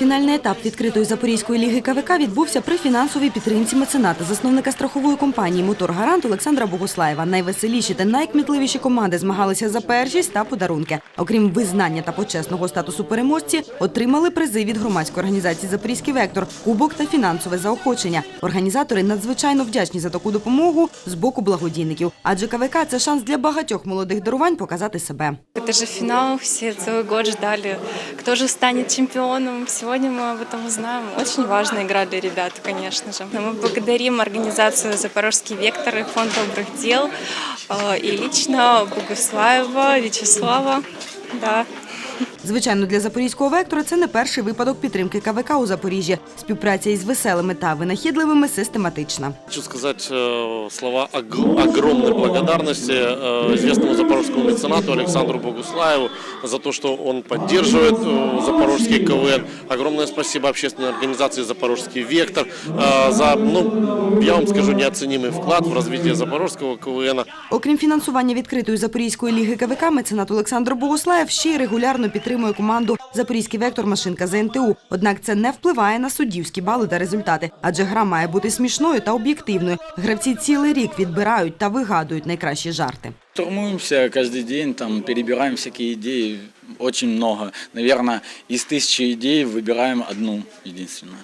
Фінальний етап відкритої Запорізької ліги КВК відбувся при фінансовій підтримці мецената, засновника страхової компанії Мотор Гарант Олександра Богуслаєва. Найвеселіші та найкмітливіші команди змагалися за першість та подарунки. Окрім визнання та почесного статусу переможці, отримали призи від громадської організації Запорізький вектор, кубок та фінансове заохочення. Організатори надзвичайно вдячні за таку допомогу з боку благодійників, адже КВК це шанс для багатьох молодих дарувань показати себе. Это же финал, все целый год ждали, кто же станет чемпионом. Сегодня мы об этом узнаем. Очень важная игра для ребят, конечно же. Но мы благодарим организацию «Запорожский вектор» и фонд добрых дел, э, и лично Богуслаева, Вячеслава. Да, Звичайно, для запорізького вектора це не перший випадок підтримки КВК у Запоріжжі. Співпраця із веселими та винахідливими систематична. Хочу сказать э, слова ог- огромной благодарности э, известному запорожскому меценату Александру Богуслаеву за то, что он поддерживает э, запорожский КВН. Огромное спасибо общественной организации «Запорожский вектор» э, за, ну, я вам скажу, неоценимый вклад в развитие запорожского КВН. Окрім фінансування відкритої Запорізької ліги КВК, меценат Олександр Богуслаєв ще й регулярно підтримує команду Запорізький вектор машинка ЗНТУ. Однак це не впливає на суддівські бали та результати, адже гра має бути смішною та об'єктивною. Гравці цілий рік відбирають та вигадують найкращі жарти. Штурмуемся каждый день, там перебираем всякие идеи, очень много. Наверное, из тысячи идей выбираем одну единственную.